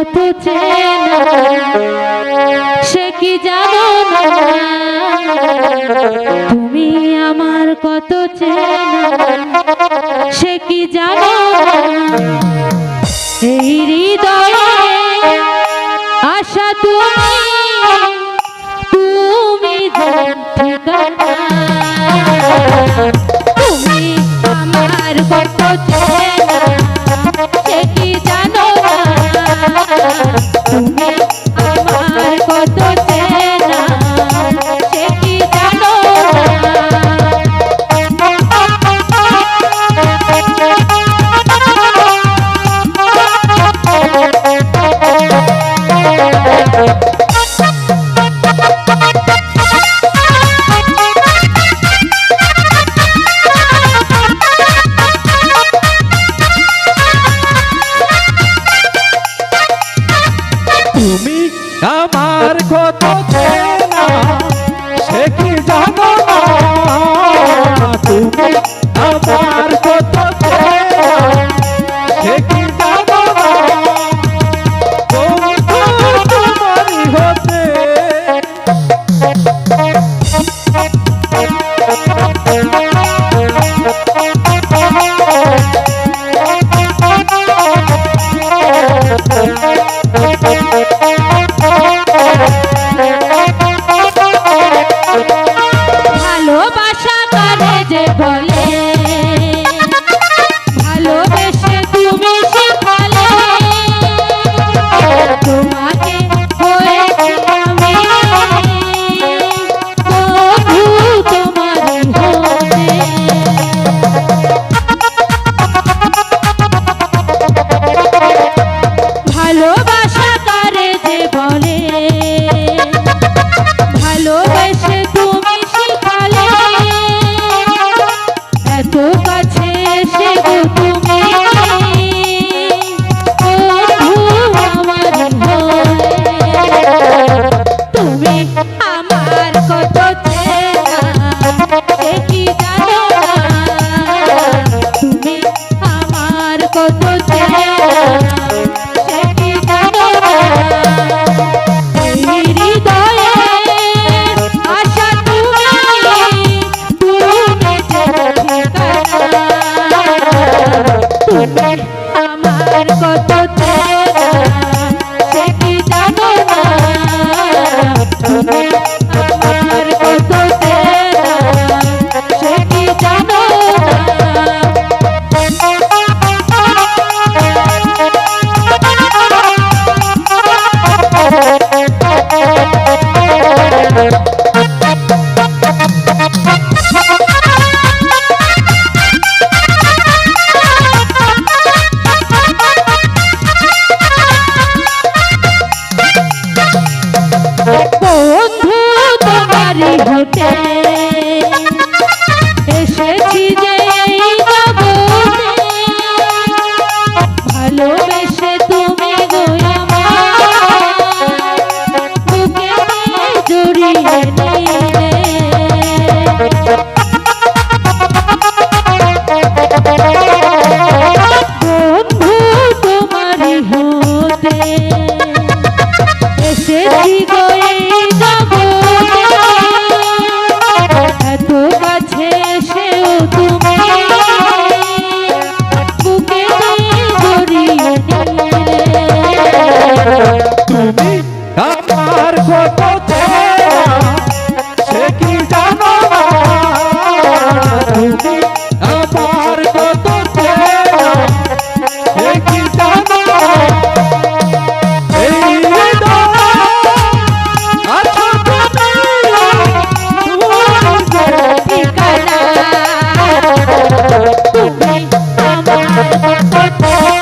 পথ চেনা, সে কি জানো না? তুমি আমার কত চেনা, সে কি জানো এই হৃদয়ে আশা তুমি তুমি ঠিকানা তুমি আমার কত চেনা। আমার কত সে কি জানো তুমি কত Oh.